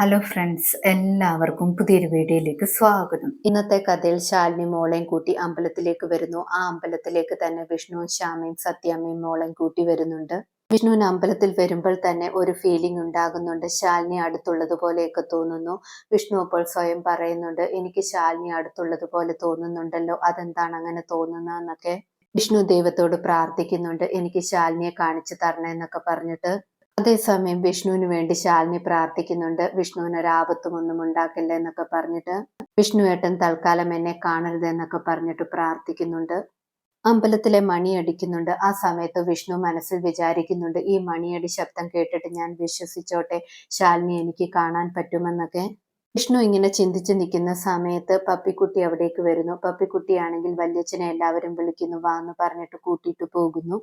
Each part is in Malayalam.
ഹലോ ഫ്രണ്ട്സ് എല്ലാവർക്കും പുതിയൊരു വീഡിയോയിലേക്ക് സ്വാഗതം. ഇന്നത്തെ കഥയിൽ ശാലിനി മോളെയും കൂട്ടി അമ്പലത്തിലേക്ക് വരുന്നു. ആ അമ്പലത്തിലേക്ക് തന്നെ വിഷ്ണുവും ശ്യാമയും സത്യാമ്മയും മോളെയും കൂട്ടി വരുന്നുണ്ട്. വിഷ്ണുവിന് അമ്പലത്തിൽ വരുമ്പോൾ തന്നെ ഒരു ഫീലിംഗ് ഉണ്ടാകുന്നുണ്ട്. ശാലിനി അടുത്തുള്ളതുപോലെയൊക്കെ തോന്നുന്നു. വിഷ്ണു അപ്പോൾ സ്വയം പറയുന്നുണ്ട് എനിക്ക് ശാലിനി അടുത്തുള്ളതുപോലെ തോന്നുന്നുണ്ടല്ലോ. അതെന്താണ് അങ്ങനെ തോന്നുന്നതെന്നൊക്കെ? വിഷ്ണു ദൈവത്തോട് പ്രാർത്ഥിക്കുന്നുണ്ട്. എനിക്ക് ശാലിനിയെ കാണിച്ചു തരണമെന്നൊക്കെ പറഞ്ഞിട്ട് അതേസമയം വിഷ്ണുവിന് വേണ്ടി ശാലിനി പ്രാർത്ഥിക്കുന്നുണ്ട്. വിഷ്ണുവിന് ഒരാപത്തും ഒന്നും ഉണ്ടാക്കില്ല എന്നൊക്കെ പറഞ്ഞിട്ട് വിഷ്ണു ഏട്ടൻ തൽക്കാലം എന്നെ കാണരുത് എന്നൊക്കെ പറഞ്ഞിട്ട് പ്രാർത്ഥിക്കുന്നുണ്ട്. അമ്പലത്തിലെ മണി അടിക്കുന്നുണ്ട്. ആ സമയത്ത് വിഷ്ണു മനസ്സിൽ വിചാരിക്കുന്നുണ്ട് ഈ മണിയടി ശബ്ദം കേട്ടിട്ട് ഞാൻ വിശ്വസിച്ചോട്ടെ ശാലിനി എനിക്ക് കാണാൻ പറ്റുമെന്നൊക്കെ. വിഷ്ണു ഇങ്ങനെ ചിന്തിച്ചു നിൽക്കുന്ന സമയത്ത് പപ്പിക്കുട്ടി അവിടേക്ക് വരുന്നു. പപ്പിക്കുട്ടിയാണെങ്കിൽ വല്യച്ഛനെ എല്ലാവരും വിളിക്കുന്നു വാ എന്ന് പറഞ്ഞിട്ട് കൂട്ടിയിട്ട് പോകുന്നു.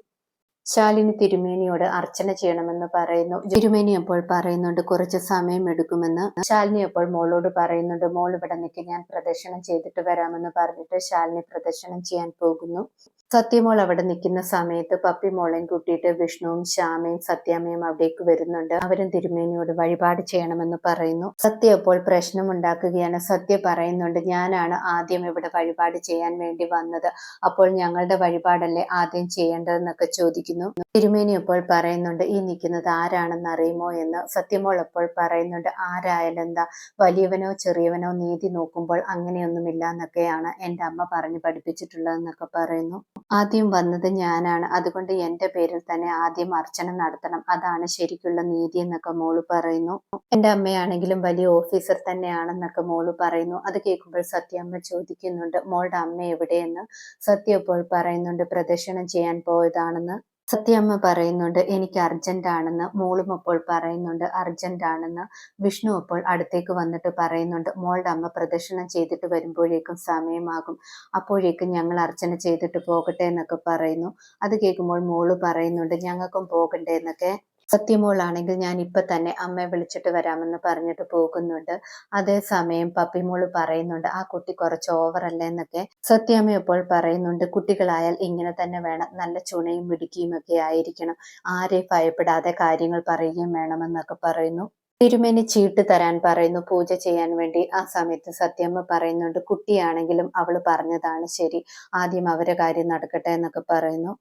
ശാലിനി തിരുമേനിയോട് അർച്ചന ചെയ്യണമെന്ന് പറയുന്നു. തിരുമേനി അപ്പോൾ പറയുന്നുണ്ട് കുറച്ച് സമയം എടുക്കുമെന്ന്. ശാലിനി അപ്പോൾ മോളോട് പറയുന്നുണ്ട് മോൾ ഇവിടെ നിൽക്കി ഞാൻ പ്രദർശനം ചെയ്തിട്ട് വരാമെന്ന് പറഞ്ഞിട്ട് ശാലിനി പ്രദർശനം ചെയ്യാൻ പോകുന്നു. സത്യമോൾ അവിടെ നിൽക്കുന്ന സമയത്ത് പപ്പി മോളെയും കൂട്ടിയിട്ട് വിഷ്ണുവും ശ്യാമയും സത്യാമ്മയും അവിടേക്ക് വരുന്നുണ്ട്. അവരും തിരുമേനിയോട് വഴിപാട് ചെയ്യണമെന്ന് പറയുന്നു. സത്യ അപ്പോൾ പ്രശ്നമുണ്ടാക്കുകയാണ്. സത്യ പറയുന്നുണ്ട് ഞാനാണ് ആദ്യം ഇവിടെ വഴിപാട് ചെയ്യാൻ വേണ്ടി വന്നത്. അപ്പോൾ ഞങ്ങളുടെ വഴിപാടല്ലേ ആദ്യം ചെയ്യേണ്ടതെന്നൊക്കെ ചോദിക്കുന്നു. തിരുമേനി അപ്പോൾ പറയുന്നുണ്ട് ഈ നിൽക്കുന്നത് ആരാണെന്ന് അറിയുമോ? എന്ന്. സത്യമോൾ അപ്പോൾ പറയുന്നുണ്ട് ആരായാലും എന്താ വലിയവനോ ചെറിയവനോ നീതി നോക്കുമ്പോൾ അങ്ങനെയൊന്നുമില്ല എന്നൊക്കെയാണ് എന്റെ അമ്മ പറഞ്ഞു പഠിപ്പിച്ചിട്ടുള്ളതെന്നൊക്കെ പറയുന്നു. ആദ്യം വന്നത് ഞാനാണ്. അതുകൊണ്ട് എന്റെ പേരിൽ തന്നെ ആദ്യം അർച്ചന നടത്തണം. അതാണ് ശരിക്കുള്ള നീതി എന്നൊക്കെ മോൾ പറയുന്നു. എന്റെ അമ്മയാണെങ്കിലും വലിയ ഓഫീസർ തന്നെയാണെന്നൊക്കെ മോൾ പറയുന്നു. അത് കേൾക്കുമ്പോൾ സത്യമ്മ ചോദിക്കുന്നുണ്ട് മോളുടെ അമ്മ എവിടെയെന്ന്? സത്യ അപ്പോൾ പറയുന്നുണ്ട് പ്രദർശനം ചെയ്യാൻ പോയതാണെന്ന്. സത്യമ്മ പറയുന്നുണ്ട് എനിക്ക് അർജന്റ് ആണെന്ന് മോളും അപ്പോൾ പറയുന്നുണ്ട് അർജന്റ് ആണെന്ന് വിഷ്ണു അപ്പോൾ അടുത്തേക്ക് വന്നിട്ട് പറയുന്നുണ്ട്. മോളുടെ അമ്മ പ്രദക്ഷിണം ചെയ്തിട്ട് വരുമ്പോഴേക്കും സമയമാകും. അപ്പോഴേക്കും ഞങ്ങൾ അർച്ചന ചെയ്തിട്ട് പോകട്ടെ എന്നൊക്കെ പറയുന്നു. അത് കേൾക്കുമ്പോൾ മോൾ പറയുന്നുണ്ട് ഞങ്ങൾക്കും പോകണ്ടേ എന്നൊക്കെ. സത്യമോളാണെങ്കിൽ ഞാൻ ഇപ്പൊ തന്നെ അമ്മയെ വിളിച്ചിട്ട് വരാമെന്ന് പറഞ്ഞിട്ട് പോകുന്നുണ്ട്. അതേസമയം പപ്പിമോൾ പറയുന്നുണ്ട് ആ കുട്ടി കുറച്ച് ഓവറല്ലേ എന്നൊക്കെ. സത്യാമ്മ ഇപ്പോൾ പറയുന്നുണ്ട് കുട്ടികളായാൽ ഇങ്ങനെ തന്നെ വേണം. നല്ല ചുണയും മിടുക്കിയും ഒക്കെ ആയിരിക്കണം. ആരെ ഭയപ്പെടാതെ കാര്യങ്ങൾ പറയുകയും വേണമെന്നൊക്കെ പറയുന്നു. തിരുമേനി ചീട്ട് തരാൻ പറയുന്നു പൂജ ചെയ്യാൻ വേണ്ടി. ആ സമയത്ത് സത്യമ്മ പറയുന്നുണ്ട് കുട്ടിയാണെങ്കിലും അവൾ പറഞ്ഞതാണ് ശരി. ആദ്യം അവരെ കാര്യം നടക്കട്ടെ എന്നൊക്കെ പറയുന്നു.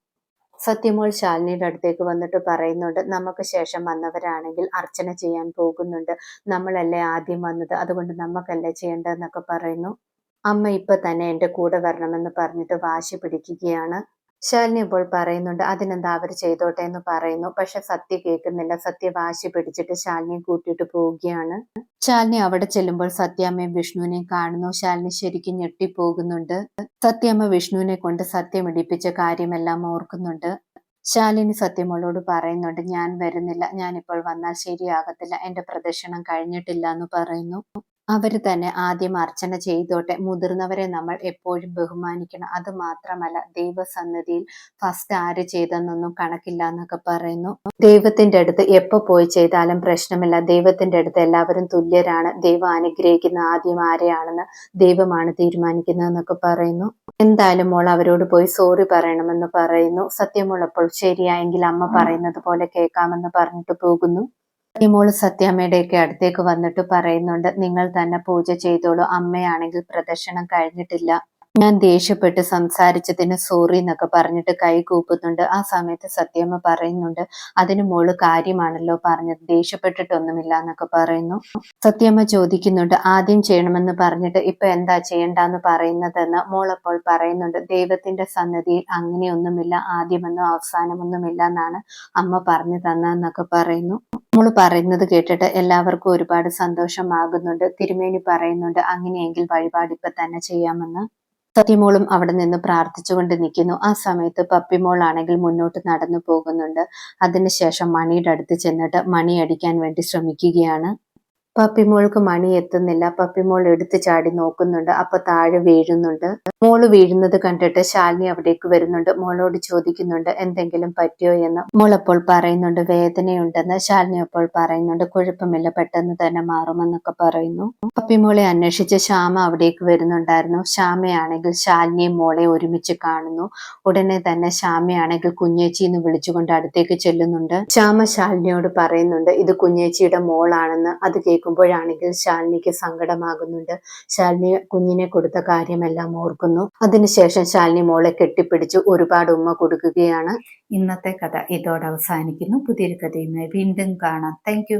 സത്യമോൾ ശാലിനിയുടെ അടുത്തേക്ക് വന്നിട്ട് പറയുന്നുണ്ട് നമുക്ക് ശേഷം വന്നവരാണെങ്കിൽ അർച്ചന ചെയ്യാൻ പോകുന്നുണ്ട്. നമ്മളല്ലേ ആദ്യം വന്നത്? അതുകൊണ്ട് നമുക്കല്ലേ ചെയ്യേണ്ടതെന്നൊക്കെ പറയുന്നു. അമ്മ ഇപ്പൊ തന്നെ എന്റെ കൂടെ വരണമെന്ന് പറഞ്ഞിട്ട് വാശി പിടിക്കുകയാണ്. ശാലിനി ഇപ്പോൾ പറയുന്നുണ്ട് അതിനെന്താ അവർ ചെയ്തോട്ടെ എന്ന് പറയുന്നു. പക്ഷെ സത്യ കേൾക്കുന്നില്ല. സത്യ വാശി പിടിച്ചിട്ട് ശാലിനിയെ കൂട്ടിയിട്ട് പോവുകയാണ്. ശാലിനി അവിടെ ചെല്ലുമ്പോൾ സത്യാമ്മയും വിഷ്ണുവിനെയും കാണുന്നു. ശാലിനി ശരിക്കും ഞെട്ടിപ്പോകുന്നുണ്ട്. സത്യാമ്മ വിഷ്ണുവിനെ കൊണ്ട് സത്യം ഇടിപ്പിച്ച കാര്യമെല്ലാം ഓർക്കുന്നുണ്ട്. ശാലിനി സത്യമോളോട് പറയുന്നുണ്ട് ഞാൻ വരുന്നില്ല. ഞാനിപ്പോൾ വന്നാൽ ശരിയാകത്തില്ല. എന്റെ പ്രദർശനം കഴിഞ്ഞിട്ടില്ല എന്ന് പറയുന്നു. അവർ തന്നെ ആദ്യം അർച്ചന ചെയ്തോട്ടെ. മുതിർന്നവരെ നമ്മൾ എപ്പോഴും ബഹുമാനിക്കണം. അത് മാത്രമല്ല ദൈവസന്നിധിയിൽ ഫസ്റ്റ് ആര് ചെയ്തെന്നൊന്നും കണക്കില്ല എന്നൊക്കെ പറയുന്നു. ദൈവത്തിന്റെ അടുത്ത് എപ്പോ പോയി ചെയ്താലും പ്രശ്നമില്ല. ദൈവത്തിന്റെ അടുത്ത് എല്ലാവരും തുല്യരാണ്. ദൈവം അനുഗ്രഹിക്കുന്ന ആദ്യം ആരെയാണെന്ന് ദൈവമാണ് തീരുമാനിക്കുന്നതെന്നൊക്കെ പറയുന്നു. എന്തായാലും മോൾ അവരോട് പോയി സോറി പറയണമെന്ന് പറയുന്നു. സത്യമുള്ളപ്പോൾ ശരിയായെങ്കിൽ അമ്മ പറയുന്നത് പോലെ കേൾക്കാമെന്ന് പറഞ്ഞിട്ട് പോകുന്നു. മോൾ സത്യാമ്മയുടെയൊക്കെ അടുത്തേക്ക് വന്നിട്ട് പറയുന്നുണ്ട് നിങ്ങൾ തന്നെ പൂജ ചെയ്തോളൂ. അമ്മയാണെങ്കിൽ പ്രദർശനം കഴിഞ്ഞിട്ടില്ല. ഞാൻ ദേഷ്യപ്പെട്ട് സംസാരിച്ചതിന് സോറി എന്നൊക്കെ പറഞ്ഞിട്ട് കൈ കൂപ്പുന്നുണ്ട്. ആ സമയത്ത് സത്യമ്മ പറയുന്നുണ്ട്. അതിന് മോൾ കാര്യമാണല്ലോ പറഞ്ഞത്. ദേഷ്യപ്പെട്ടിട്ടൊന്നുമില്ല എന്നൊക്കെ പറയുന്നു. സത്യമ്മ ചോദിക്കുന്നുണ്ട് ആദ്യം ചെയ്യണമെന്ന് പറഞ്ഞിട്ട് ഇപ്പൊ എന്താ ചെയ്യണ്ടെന്ന് പറയുന്നതെന്ന് മോളപ്പോൾ പറയുന്നുണ്ട്. ദൈവത്തിന്റെ സന്നദ്ധിയിൽ അങ്ങനെയൊന്നുമില്ല. ആദ്യമെന്നോ അവസാനമൊന്നുമില്ല എന്നാണ് അമ്മ പറഞ്ഞു തന്നതെന്നൊക്കെ പറയുന്നു. മോൾ പറയുന്നത് കേട്ടിട്ട് എല്ലാവർക്കും ഒരുപാട് സന്തോഷമാകുന്നുണ്ട്. തിരുമേനി പറയുന്നുണ്ട് അങ്ങനെയെങ്കിൽ വഴിപാട് ഇപ്പൊ തന്നെ ചെയ്യാമെന്ന്. സത്യമോളും അവിടെ നിന്ന് പ്രാർത്ഥിച്ചുകൊണ്ട് നിൽക്കുന്നു. ആ സമയത്ത് പപ്പിമോൾ ആണെങ്കിൽ മുന്നോട്ട് നടന്നു പോകുന്നുണ്ട്. അതിനുശേഷം മണിയുടെ അടുത്ത് ചെന്നിട്ട് മണി അടിക്കാൻ വേണ്ടി ശ്രമിക്കുകയാണ്. പപ്പിമോൾക്ക് മണി എത്തുന്നില്ല. പപ്പിമോൾ എടുത്തു ചാടി നോക്കുന്നുണ്ട്. അപ്പൊ താഴെ വീഴുന്നുണ്ട്. മോൾ വീഴുന്നത് കണ്ടിട്ട് ശാലിനി അവിടേക്ക് വരുന്നുണ്ട്. മോളോട് ചോദിക്കുന്നുണ്ട് എന്തെങ്കിലും പറ്റിയോ എന്ന്? മോൾ അപ്പോൾ പറയുന്നുണ്ട് വേദനയുണ്ടെന്ന്. ശാലിനി അപ്പോൾ പറയുന്നുണ്ട് കുഴപ്പമില്ല പെട്ടെന്ന് തന്നെ മാറുമെന്നൊക്കെ പറയുന്നു. പപ്പിമോളെ അന്വേഷിച്ച് ശ്യാമ അവിടേക്ക് വരുന്നുണ്ടായിരുന്നു. ശ്യാമയാണെങ്കിൽ ശാലിനിയും മോളെ ഒരുമിച്ച് കാണുന്നു. ഉടനെ തന്നെ ശ്യാമയാണെങ്കിൽ കുഞ്ഞേച്ചി എന്ന് വിളിച്ചുകൊണ്ട് അടുത്തേക്ക് ചെല്ലുന്നുണ്ട്. ശ്യാമ ശാലിനിയോട് പറയുന്നുണ്ട് ഇത് കുഞ്ഞേച്ചിയുടെ മോളാണെന്ന്. അത് കേൾക്കും കേൾക്കുമ്പോഴാണെങ്കിൽ ശാലിനിക്ക് സങ്കടമാകുന്നുണ്ട്. ശാലിനി കുഞ്ഞിനെ കൊടുത്ത കാര്യമെല്ലാം ഓർക്കുന്നു. അതിനുശേഷം ശാലിനി മോളെ കെട്ടിപ്പിടിച്ച് ഒരുപാട് ഉമ്മ കൊടുക്കുകയാണ്. ഇന്നത്തെ കഥ ഇതോടെ അവസാനിക്കുന്നു. പുതിയൊരു കഥയുമായി വീണ്ടും കാണാം. താങ്ക്